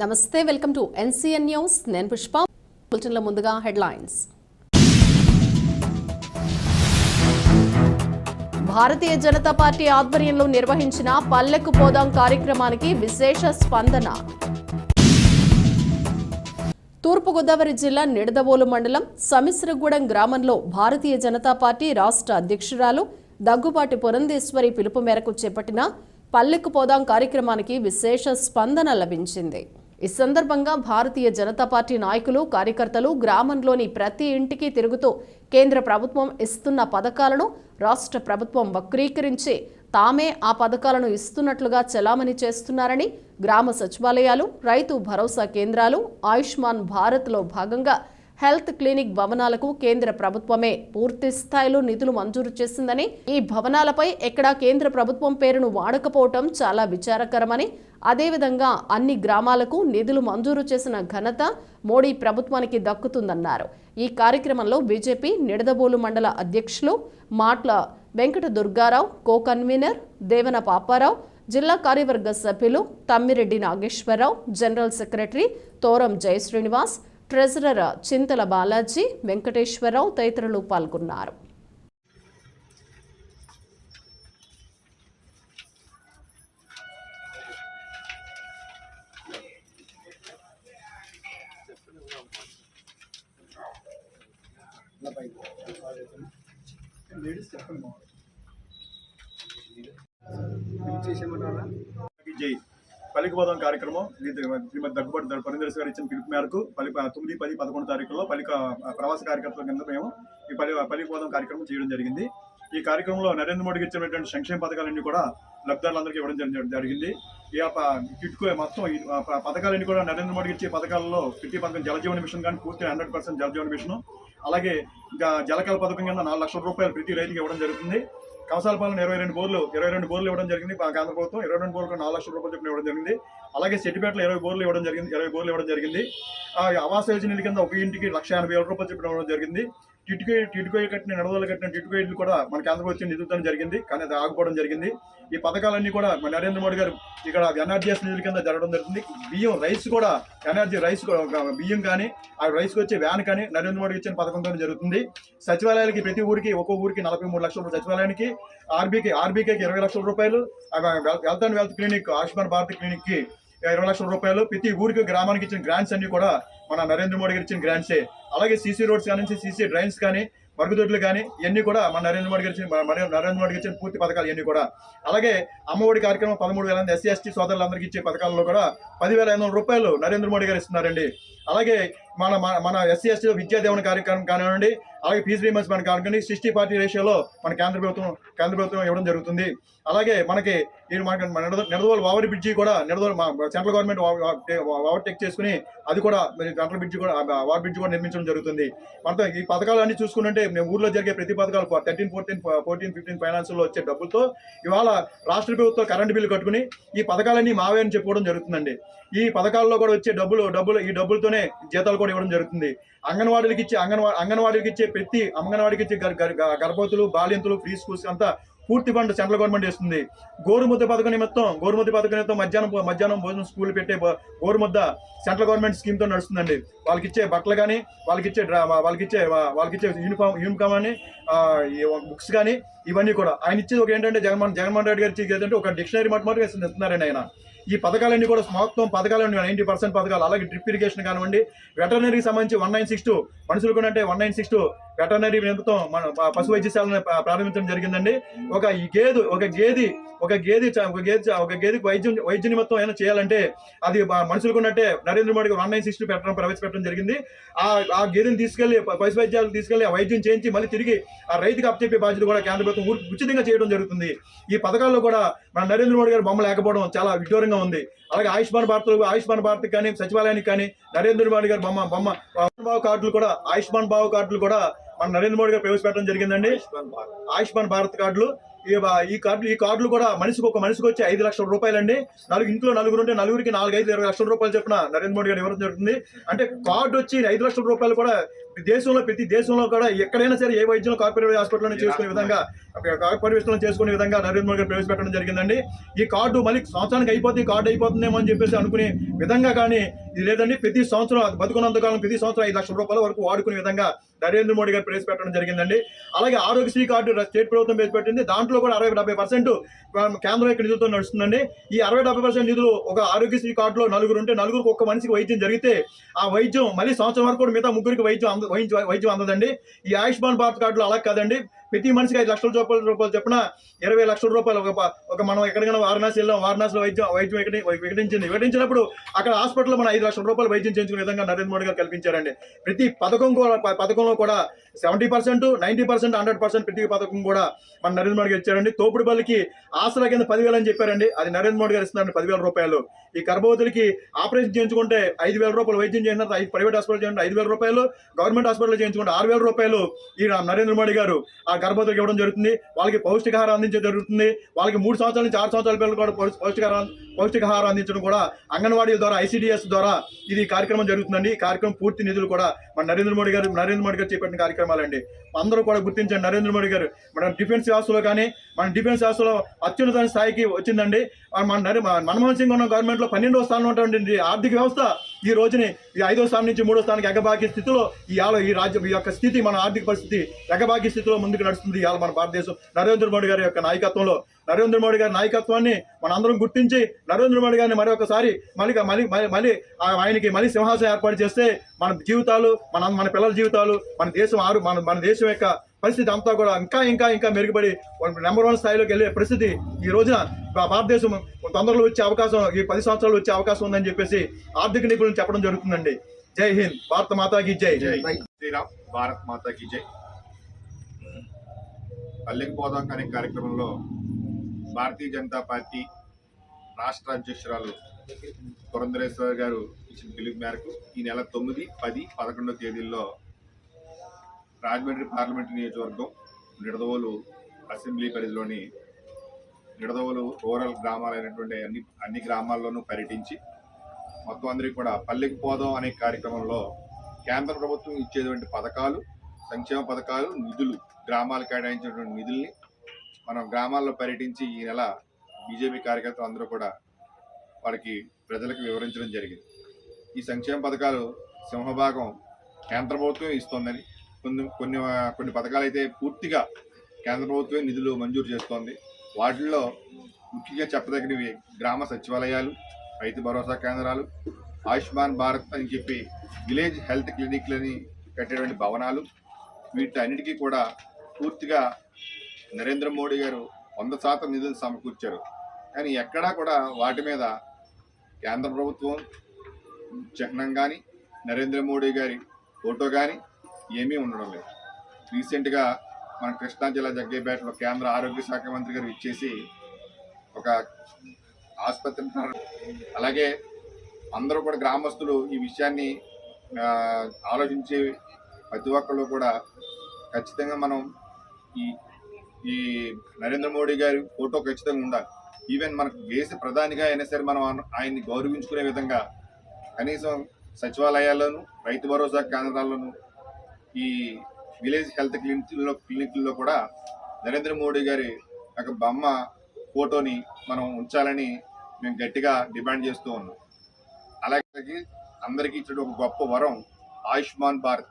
నమస్తే welcome to NCN news. నేను పుష్ప. బులెటిన్ల ముందుగా హెడ్లైన్స్. భారతీయ జనతా పార్టీ ఆధ్వర్యంలో నిర్వహించిన పల్లెకు పోదాం కార్యక్రమానికి విశేష స్పందన. తూర్పుగోదావరి జిల్లా నిడదవోలు మండలం సమిశ్రగూడెం గ్రామంలో భారతీయ జనతా పార్టీ రాష్ట్ర అధ్యక్షురాలు దగ్గుబాటి పురంధేశ్వరి పిలుపు మేరకు చేపట్టిన పల్లెకు పోదాం కార్యక్రమానికి విశేష స్పందన లభించింది. ఈ సందర్భంగా భారతీయ జనతా పార్టీ నాయకులు కార్యకర్తలు గ్రామంలోని ప్రతి ఇంటికి తిరుగుతూ కేంద్ర ప్రభుత్వం ఇస్తున్న పథకాలను రాష్ట్ర ప్రభుత్వం వక్రీకరించి తామే ఆ పథకాలను ఇస్తున్నట్లుగా చలామణి చేస్తున్నారని గ్రామ సచివాలయాలు రైతు భరోసా కేంద్రాలు ఆయుష్మాన్ భారత్లో భాగంగా హెల్త్ క్లినిక్ భవనాలకు కేంద్ర ప్రభుత్వమే పూర్తి స్థాయిలో నిధులు మంజూరు చేసిందని ఈ భవనాలపై ఎక్కడా కేంద్ర ప్రభుత్వం పేరును వాడకపోవటం చాలా విచారకరమని అదేవిధంగా అన్ని గ్రామాలకు నిధులు మంజూరు చేసిన ఘనత మోడీ ప్రభుత్వానికి దక్కుతుందన్నారు. ఈ కార్యక్రమంలో బీజేపీ నిడదబోలు మండల అధ్యక్షులు మాట్ల వెంకట దుర్గారావు కో కన్వీనర్ దేవన పాపారావు జిల్లా కార్యవర్గ సభ్యులు Tammireddy Nageswararao general secretary Thoram Jaya Srinivas treasurer Chintala Balaji Venkateswararao తదితరులు పాల్గొన్నారు. లేడీస్ చెప్పండి మా చేసేయమంటారా జై పలికబోధం కార్యక్రమం శ్రీమతి దగ్గుబాటు పరిదర్శి గారు ఇచ్చిన పిలుపు మేరకు పలి తొమ్మిది పది పదకొండు తారీఖుల్లో పలిక ప్రవాస కార్యకర్తల కింద మేము ఈ పలి పలికబోధం కార్యక్రమం చేయడం జరిగింది. ఈ కార్యక్రమంలో నరేంద్ర మోడీకి ఇచ్చినటువంటి సంక్షేమ పథకాలన్నీ కూడా లబ్ధిదారులందరికీ ఇవ్వడం జరిగింది. ఈ యొక్క కిట్కో మొత్తం ఈ పథకాలన్నీ కూడా నరేంద్ర మోడీకి ఇచ్చే పథకాలలో కిట్టి పథకం జలజీవన మిషన్ కానీ పూర్తి హండ్రెడ్ పర్సెంట్ జలజీవన మిషన్ అలాగే ఇంకా జలకల పథకం కింద నాలుగు లక్షల రూపాయలు ప్రతి రైతుకి ఇవ్వడం జరుగుతుంది. కమసాలపాలెం ఇరవై రెండు బోర్లు ఇరవై రెండు బోర్లు ఇవ్వడం జరిగింది మా కేంద్ర ప్రభుత్వం. ఇరవై రెండు బోర్లకు నాలుగు లక్షల రూపాయలు చెప్పిన ఇవ్వడం జరిగింది. అలాగే సెట్టిపేటలో ఇరవై బోర్లు ఇవ్వడం జరిగింది ఇరవై బోర్లు ఇవ్వడం జరిగింది. ఆ ఆవాస యోజన నిధి కింద ఒక ఇంటికి లక్ష ఎనభై వేల రూపాయలు చెప్పిన ఇవ్వడం జరిగింది. టిట్కో టిట్కో కట్టిన నడవలు కట్టిన టిట్కో కూడా మన కేంద్ర ప్రభుత్వం నిధులతో జరిగింది. కానీ అది ఆగిపోవడం జరిగింది. ఈ పథకాలన్నీ కూడా మన నరేంద్ర మోడీ గారు ఇక్కడ ఎన్ఆర్జీఎస్ నిధుల కింద జరగడం జరుగుతుంది బియ్యం రైస్ కూడా ఎనర్జీ రైస్ బియ్యం కానీ ఆ రైస్కి వచ్చే వ్యాన్ కానీ నరేంద్ర మోడీ ఇచ్చిన పథకంతో జరుగుతుంది. సచివాలయాలకి ప్రతి ఊరికి ఒక్కో ఊరికి నలభై మూడు లక్షల రూపాయలు సచివాలయానికి ఆర్బీకి ఆర్బీకేకి ఇరవై లక్షల రూపాయలు health and wealth clinic Ayushman Bharat క్లినిక్కి ఇరవై లక్షల రూపాయలు ప్రతి ఊరికి గ్రామానికి ఇచ్చిన గ్రాంట్స్ అన్ని కూడా మన నరేంద్ర మోడీ గారు ఇచ్చిన గ్రాంట్సే అలాగే సీసీ రోడ్స్ కానీ సీసీ డ్రైన్స్ కానీ మరుగుదొడ్లు కానీ ఇవన్నీ కూడా మన నరేంద్ర మోడీ గారి నరేంద్ర మోడీ గారి పూర్తి పథకాలు ఇవన్నీ కూడా. అలాగే అమ్మఒడి కార్యక్రమం పదమూడు వేల ఎస్సీ ఎస్టీ సోదరులందరికీ ఇచ్చే పథకాలలో కూడా పదివేల ఐదు వందల రూపాయలు నరేంద్ర మోడీ గారు ఇస్తున్నారండి. అలాగే మన మన- మన ఎస్సీ ఎస్టీలో విద్యాదేవన కార్యక్రమం కానివ్వండి అలాగే ఫీజు రీయింబర్స్మెంట్ కానివ్వండి సిక్స్టీ పార్టీ రేషియోలో మన కేంద్ర ప్రభుత్వం కేంద్ర ప్రభుత్వం ఇవ్వడం జరుగుతుంది. అలాగే మనకి ఈ మనకి మన నిడదవోలు ఓవర్ బ్రిడ్జి కూడా నిడదవోలు మా సెంట్రల్ గవర్నమెంట్ ఓవర్టేక్ చేసుకుని అది కూడా మరి సెంట్రల్ బ్రిడ్జి కూడా ఓవర్ బ్రిడ్జి కూడా నిర్మించడం జరుగుతుంది. మనతో ఈ పథకాలు అన్ని చూసుకుంటే మేము ఊర్లో జరిగే ప్రతి పథకాలు థర్టీన్ ఫోర్టీన్ ఫోర్టీన్ ఫిఫ్టీన్ ఫైనాన్స్లో వచ్చే డబ్బులతో ఇవాళ రాష్ట్ర ప్రభుత్వం కరెంట్ బిల్లు కట్టుకుని ఈ పథకాలన్నీ మావే అని చెప్పుకోవడం జరుగుతుందండి. ఈ పథకాల్లో కూడా వచ్చే డబ్బులు డబ్బులు ఈ డబ్బులతోనే జీతాలు కూడా ఇవ్వడం జరుగుతుంది. అంగన్వాడీలకు ఇచ్చే అంగన్వాడీ అంగన్వాడీకి ఇచ్చే ప్రతి అంగన్వాడీకి ఇచ్చే గర్భవతులు బాలింతలు ఫ్రీ స్కూల్స్ అంతా పూర్తి ఫండ్ సెంట్రల్ గవర్నమెంట్ ఇస్తుంది గోరుముద్ద పథకం నిమిత్తం గోరుముద్ద పథకం నిమిత్తం మధ్యాహ్నం మధ్యాహ్నం భోజనం స్కూల్ పెట్టే గోరుముద్ద సెంట్రల్ గవర్నమెంట్ స్కీమ్తో నడుస్తుందండి. వాళ్ళకి ఇచ్చే బట్టలు కానీ వాళ్ళకి ఇచ్చే డ్రా- వాళ్ళకి ఇచ్చే వాళ్ళకి ఇచ్చే యూనిఫామ్ యూనిఫామ్ అని బుక్స్ కానీ ఇవన్నీ కూడా. ఆయన ఇచ్చేది ఒక ఏంటంటే జగన్మోహన్ జగన్మోహన్ రెడ్డి గారు ఇచ్చేది ఏంటంటే ఒక డిక్షనరీ మాట మాట ఇస్తున్నారండి ఆయన. ఈ పథకాలన్నీ కూడా మొత్తం పథకాలన్నీ నైంటీ పర్సెంట్ పథకాలు. అలాగే డ్రిప్ ఇరిగేషన్ కానివ్వండి వెటర్నరీకి సంబంధించి వన్ నైన్ సిక్స్ టూ మనుషులు కూడా అంటే one nine six two veterinary నిమిత్తం మన పశు వైద్యశాలను ప్రారంభించడం జరిగిందండి. ఒక గేదె ఒక గేది ఒక గేది చ- ఒక గేది ఒక గేదికి వైద్యం వైద్య నిమిత్తం ఏమైనా చేయాలంటే అది మ- మనుషులకు ఉన్నట్టే Narendra Modi one nine six two పెట్టడం ప్రవేశపెట్టడం జరిగింది. ఆ ఆ గేదెని తీసుకెళ్ళి పశు వైద్యాలు తీసుకెళ్ళి ఆ వైద్యం చేయించి మళ్ళీ తిరిగి ఆ రైతుకి అప్పచెప్పే బాధ్యత కూడా కేంద్ర ప్రభుత్వం ఉచితంగా చేయడం జరుగుతుంది. ఈ పథకాల్లో కూడా మన నరేంద్ర మోడీ గారి బొమ్మ లేకపోవడం చాలా విడ్డూరంగా ఉంది. అలాగే ఆయుష్మాన్ భారత్ ఆయుష్మాన్ భారత్ కానీ సచివాలయానికి కానీ నరేంద్ర మోడీ గారి బొమ్మ బొమ్మ భావ కార్డులు కూడా ఆయుష్మాన్ భావ కార్డులు కూడా మన నరేంద్ర మోడీ గారు ప్రవేశపెట్టడం జరిగిందండి. ఆయుష్మాన్ భారత్. కార్డులు. ఈ కార్డులు ఈ కార్డులు కూడా మనిషికి ఒక మనిషికి వచ్చి ఐదు లక్షల రూపాయలండి. నలుగురు ఇంట్లో నలుగురు ఉంటే నలుగురికి నాలుగు ఐదు ఇరవై లక్షల రూపాయలు చెప్పిన నరేంద్ర మోడీ గారు ఇవ్వడం జరుగుతుంది. అంటే కార్డు వచ్చి ఐదు లక్షల రూపాయలు కూడా దేశంలో ప్రతి దేశంలో కూడా ఎక్కడైనా సరే ఏ వైద్యంలో కార్పొరేట్ హాస్పిటల్ చేసుకునే విధంగా కార్పొరేషన్ చేసుకునే విధంగా నరేంద్ర మోడీ గారు ప్రవేశపెట్టడం జరిగిందండి. ఈ కార్డు మళ్ళీ సంవత్సరానికి అయిపోతే ఈ కార్డు అయిపోతుందేమో అని చెప్పేసి అనుకునే విధంగా కానీ ఇది లేదండి. ప్రతి సంవత్సరం బతుకున్నంత కాలం ప్రతి సంవత్సరం ఐదు లక్షల రూపాయల వరకు వాడుకునే విధంగా నరేంద్ర మోడీ గారు ప్రవేశపెట్టడం జరిగిందండి. అలాగే ఆరోగ్యశ్రీ కార్డు స్టేట్ ప్రభుత్వం ప్రవేశపెట్టింది దాంట్లో కూడా అరవై డెబ్బై పర్సెంట్ కేంద్రం యొక్క నిధులతో నడుస్తుందండి. ఈ అరవై డెబ్బై పర్సెంట్ నిధులు ఒక ఆరోగ్యశ్రీ కార్డులో నలుగురు ఉంటే నలుగురికి ఒక్క మనిషికి వైద్యం జరిగితే ఆ వైద్యం మళ్ళీ సంవత్సరం వరకు కూడా మిగతా ముగ్గురికి వైద్యం అంద వైద్యం వైద్యం అందదండి. ఈ ఆయుష్మాన్ భారత్ కార్డులో అలా కాదండి. ప్రతి మనిషికి ఐదు లక్షల రూపాయల రూపాయలు చెప్పిన ఇరవై లక్షల రూపాయలు ఒక ఒక మనం ఎక్కడికైనా వారణాసి వెళ్ళాం వారణాసిలో వైద్యం వైద్యం ఎక్కడ వికటించింది. వికటించినప్పుడు అక్కడ హాస్పిటల్లో మన ఐదు లక్షల రూపాయలు వైద్యం చేయించుకునే విధంగా నరేంద్ర మోడీ గారు కల్పించారండి. ప్రతి పథకం కూడా పథకంలో కూడా seventy percent ninety percent hundred percent ప్రతి పథకం కూడా మన నరేంద్ర మోడీ గారు ఇచ్చారండి. తోపుడు బల్లికి ఆశల కింద పదివేలు అని చెప్పారండి. అది నరేంద్ర మోడీ గారు ఇస్తున్నారండి పదివేల రూపాయలు. ఈ గర్భవతులకి ఆపరేషన్ చేయించుకుంటే ఐదు వేల రూపాయలు వైద్యం చేయండి ఐదు ప్రైవేట్ హాస్పిటల్ చేయండి ఐదు వేల రూపాయలు గవర్నమెంట్ హాస్పిటల్ చేయించుకుంటే ఆరు వేల రూపాయలు ఈ నరేంద్ర మోడీ గారు ఆ గర్భవతులకు ఇవ్వడం జరుగుతుంది. వాళ్ళకి పౌష్టికాహారం అందించడం జరుగుతుంది. వాళ్ళకి మూడు సంవత్సరాల నుంచి ఆరు సంవత్సరాల పిల్లలు కూడా పౌష్- పౌష్టికాహారం పౌష్టికాహారం అందించడం కూడా అంగన్వాడీల ద్వారా ఐసీడీఎస్ ద్వారా ఇది కార్యక్రమం జరుగుతుందండి. ఈ కార్యక్రమం పూర్తి నిధులు కూడా మన నరేంద్ర మోడీ గారు నరేంద్ర మోడీ గారు చేపట్టిన కార్యక్రమాలండి. అందరూ కూడా గుర్తించండి. నరేంద్ర మోడీ గారు మన డిఫెన్స్ వ్యవస్థలో కానీ మన డిఫెన్స్ వ్యవస్థలో అత్యున్నత స్థాయికి వచ్చిందండి. మన మన్మోహన్ సింగ్ ఉన్న గవర్నమెంట్లో పన్నెండో స్థానంలో ఉన్నటువంటి ఆర్థిక వ్యవస్థ ఈ రోజుని ఈ ఐదో స్థానం నుంచి మూడో స్థానానికి ఎగబాకి స్థితిలో ఈ ఆలో ఈ రాజ్యం ఈ యొక్క స్థితి మన ఆర్థిక పరిస్థితి ఎగబాకి స్థితిలో ముందుకు నడుస్తుంది ఇవాళ మన భారతదేశం. నరేంద్ర మోడీ గారి యొక్క నాయకత్వంలో నరేంద్ర మోడీ గారి నాయకత్వాన్ని మనందరం గుర్తించి నరేంద్ర మోడీ గారిని మరి ఒకసారి మళ్ళీ మళ్ళీ మళ్ళీ- ఆ- ఆయనకి మళ్ళీ సింహాసనం ఏర్పాటు చేస్తే మన జీవితాలు మన మన పిల్లల జీవితాలు మన దేశం ఆరు మన మన దేశం యొక్క పరిస్థితి అంతా కూడా ఇంకా ఇంకా ఇంకా మెరుగుపడి నెంబర్ వన్ స్థాయిలోకి వెళ్ళే పరిస్థితి ఈ రోజున భారతదేశం తొందరలో వచ్చే అవకాశం ఈ పది సంవత్సరాలు వచ్చే అవకాశం ఉందని చెప్పేసి ఆర్థిక నిపుణులు చెప్పడం జరుగుతుందండి. జై హింద్. భారత మాతాకి జై. జై శ్రీరామ్. భారత్ మాతాకి జై. పల్లెకి పోదాం అనే కార్యక్రమంలో భారతీయ జనతా పార్టీ రాష్ట్ర అధ్యక్షురాలు పురంధరేశ్వర్ గారు ఇచ్చిన పిలుపు మేరకు ఈ నెల తొమ్మిది పది పదకొండో తేదీల్లో రాజమండ్రి పార్లమెంటు నియోజకవర్గం నిడదవోలు అసెంబ్లీ పరిధిలోని నిడదవోలు రూరల్ గ్రామాలైనటువంటి అన్ని అన్ని గ్రామాల్లోనూ పర్యటించి మొత్తం అందరికీ కూడా పల్లెకి పోదాం అనే కార్యక్రమంలో కేంద్ర ప్రభుత్వం ఇచ్చేటువంటి పథకాలు సంక్షేమ పథకాలు నిధులు గ్రామాలకు కేటాయించినటువంటి నిధుల్ని మనం గ్రామాల్లో పర్యటించి ఈ నెల బీజేపీ కార్యకర్తలు అందరూ కూడా వారికి ప్రజలకు వివరించడం జరిగింది. ఈ సంక్షేమ పథకాలు సింహభాగం కేంద్ర ప్రభుత్వం ఇస్తోందని కొన్ని కొన్ని కొన్ని పథకాలు అయితే పూర్తిగా కేంద్ర ప్రభుత్వమే నిధులు మంజూరు చేస్తోంది. వాటిల్లో ముఖ్యంగా చెప్పదగినవి గ్రామ సచివాలయాలు రైతు భరోసా కేంద్రాలు ఆయుష్మాన్ భారత్ అని చెప్పి విలేజ్ హెల్త్ క్లినిక్లని కట్టేటువంటి భవనాలు వీటన్నిటికీ కూడా పూర్తిగా నరేంద్ర మోడీ గారు వంద శాతం నిధులు సమకూర్చారు. కానీ ఎక్కడా కూడా వాటి మీద కేంద్ర ప్రభుత్వం చిహ్నం కానీ నరేంద్ర మోడీ గారి ఫోటో కానీ ఏమీ ఉండడం లేదు. రీసెంట్గా మన కృష్ణా జిల్లా జగ్గేపేటలో కేంద్ర ఆరోగ్య శాఖ మంత్రి గారు ఇచ్చేసి ఒక ఆసుపత్రి అలాగే అందరూ కూడా గ్రామస్తులు ఈ విషయాన్ని ఆలోచించే ఆలోచించి ప్రతి ఒక్కళ్ళు కూడా ఖచ్చితంగా మనం ఈ ఈ నరేంద్ర మోడీ గారి ఫోటో ఖచ్చితంగా ఉండాలి. ఈవెన్ మనకు దేశ ప్రధానిగా అయినా సరే మనం ఆయన్ని గౌరవించుకునే విధంగా కనీసం సచివాలయాల్లోనూ రైతు భరోసా కేంద్రాల్లోనూ ఈ విలేజ్ హెల్త్ క్లినిక్లో క్లినిక్ల్లో కూడా నరేంద్ర మోడీ గారి ఒక బొమ్మ ఫోటోని మనం ఉంచాలని మేము గట్టిగా డిమాండ్ చేస్తూ ఉన్నాం. అలాగే అందరికీ ఇచ్చిన ఒక గొప్ప వరం ఆయుష్మాన్ భారత్.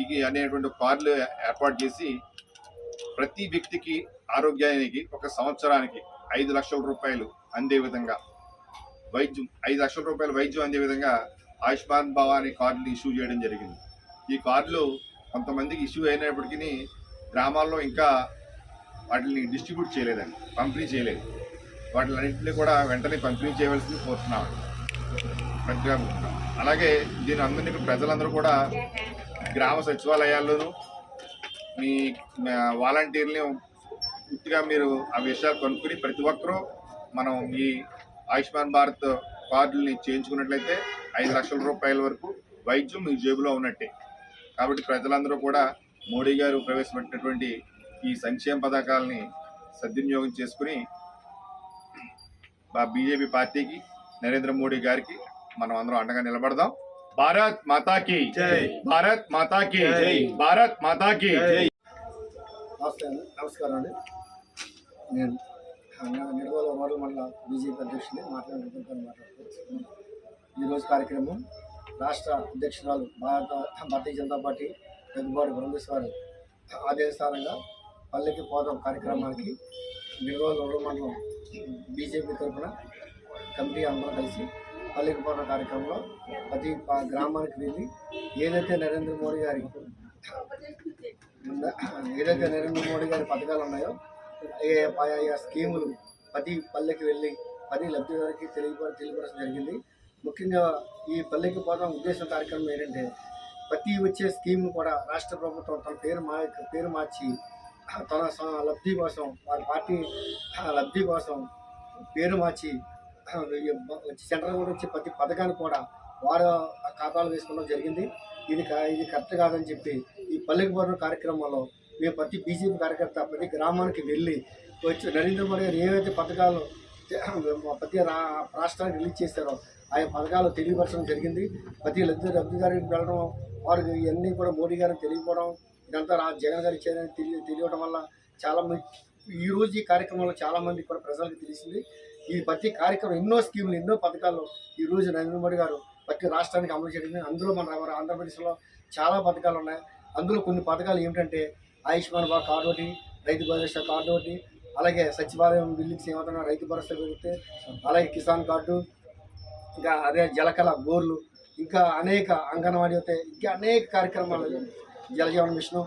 ఇది అనేటువంటి కార్లు ఏర్పాటు చేసి ప్రతి వ్యక్తికి ఆరోగ్యానికి ఒక సంవత్సరానికి ఐదు లక్షల రూపాయలు అందే విధంగా. వైద్యం ఐదు లక్షల రూపాయల వైద్యం అందే విధంగా ఆయుష్మాన్ భవానీ కార్డులు ఇష్యూ చేయడం జరిగింది. ఈ కార్డులు కొంతమందికి ఇష్యూ అయినప్పటికీ గ్రామాల్లో ఇంకా వాటిని డిస్ట్రిబ్యూట్ చేయలేదండి పంపిణీ చేయలేదు. వాటిలన్నింటినీ కూడా వెంటనే పంపిణీ చేయవలసింది కోరుతున్నాం. ప్రతిగా అలాగే దీని అందరినీ ప్రజలందరూ కూడా గ్రామ సచివాలయాల్లోనూ మీ వాలంటీర్ని పూర్తిగా మీరు ఆ విషయాలు కనుక్కుని ప్రతి ఒక్కరూ మనం ఈ ఆయుష్మాన్ భారత్ కార్డుల్ని చేయించుకున్నట్లయితే ఐదు లక్షల రూపాయల వరకు వైద్యం మీ జేబులో ఉన్నట్టే. కాబట్టి ప్రజలందరూ కూడా మోడీ గారు ప్రవేశపెట్టినటువంటి ఈ సంక్షేమ పథకాలని సద్వినియోగం చేసుకుని బీజేపీ పార్టీకి నరేంద్ర మోడీ గారికి మనం అందరం అండగా నిలబడదాం. భారత్ మాతా కి జై. భారత్ మాతా కి జై. భారత్ మాతా కి జై. నమస్తే అండి నమస్కారం అండి నేను నిడవల వారు మండల బీజేపీ అధ్యక్షుడిని మాట్లాడుకుంటాను మాట్లాడుతున్నాను ఈరోజు కార్యక్రమం రాష్ట్ర అధ్యక్షురాలు భారత భారతీయ జనతా పార్టీ దగ్గుబాటు బృందేశ్వరి ఆదేశానంగా పల్లెకి పోదాం కార్యక్రమానికి నిడవల రూరల్ మండలం బీజేపీ తరఫున కమిటీ అందరం కలిసి పల్లెకి కార్యక్రమంలో ప్రతి గ్రామానికి వెళ్ళి ఏదైతే నరేంద్ర మోడీ గారి ఏదైతే నరేంద్ర మోడీ గారి పథకాలు ఉన్నాయో ఏ- ఆయా స్కీములు ప్రతి పల్లెకి వెళ్ళి ప్రతి లబ్ధిదారికి తెలియప తెలియపరచడం జరిగింది. ముఖ్యంగా ఈ పల్లెకి పోదాం ఉద్దేశం కార్యక్రమం ఏంటంటే ప్రతి వచ్చే స్కీమ్ కూడా రాష్ట్ర ప్రభుత్వం తన పేరు మా పేరు మార్చి తన స- లబ్ధి కోసం వారి పార్టీ లబ్ధి కోసం పేరు మార్చి వచ్చి సెంట్రల్ కూడా వచ్చే ప్రతి పథకాన్ని కూడా వారు ఖాతాలు వేసుకోవడం జరిగింది. ఇది కా- ఇది కరెక్ట్ కాదని చెప్పి ఈ పల్లెకి పోవడం కార్యక్రమంలో మేము ప్రతి బీజేపీ కార్యకర్త ప్రతి గ్రామానికి వెళ్ళి వచ్చి నరేంద్ర మోడీ గారు ఏవైతే పథకాలు ప్రతి రా- రాష్ట్రానికి రిలీజ్ చేశారో ఆయా పథకాలు తెలియపరచడం జరిగింది. ప్రతి లబ్ధి లబ్ధిదారుకి వెళ్ళడం వారికి ఇవన్నీ కూడా మోడీ గారికి తెలియకపోవడం ఇదంతా రా జగన్ గారు ఇచ్చారని తెలియ తెలియడం వల్ల చాలా ఈరోజు ఈ రోజు ఈ కార్యక్రమంలో చాలామంది కూడా ప్రజలకు తెలిసింది. ఈ ప్రతి కార్యక్రమం ఎన్నో స్కీములు ఎన్నో పథకాలు ఈ రోజు నరేంద్ర మోడీ గారు ప్రతి రాష్ట్రానికి అమలు చేయడం అందులో మన ఆంధ్రప్రదేశ్లో చాలా పథకాలు ఉన్నాయి. అందులో కొన్ని పథకాలు ఏమిటంటే ఆయుష్మాన్ భారత్ కార్డు ఒకటి రైతు భరోసా కార్డు ఒకటి అలాగే సచివాలయం బిల్లింగ్స్ ఏమవుతున్నా రైతు భరోసా పెరిగితే అలాగే కిసాన్ కార్డు ఇంకా అదే జలకళ బోర్లు ఇంకా అనేక అంగన్వాడీ అయితే ఇంకా అనేక కార్యక్రమాలు జలజీవన మిషన్.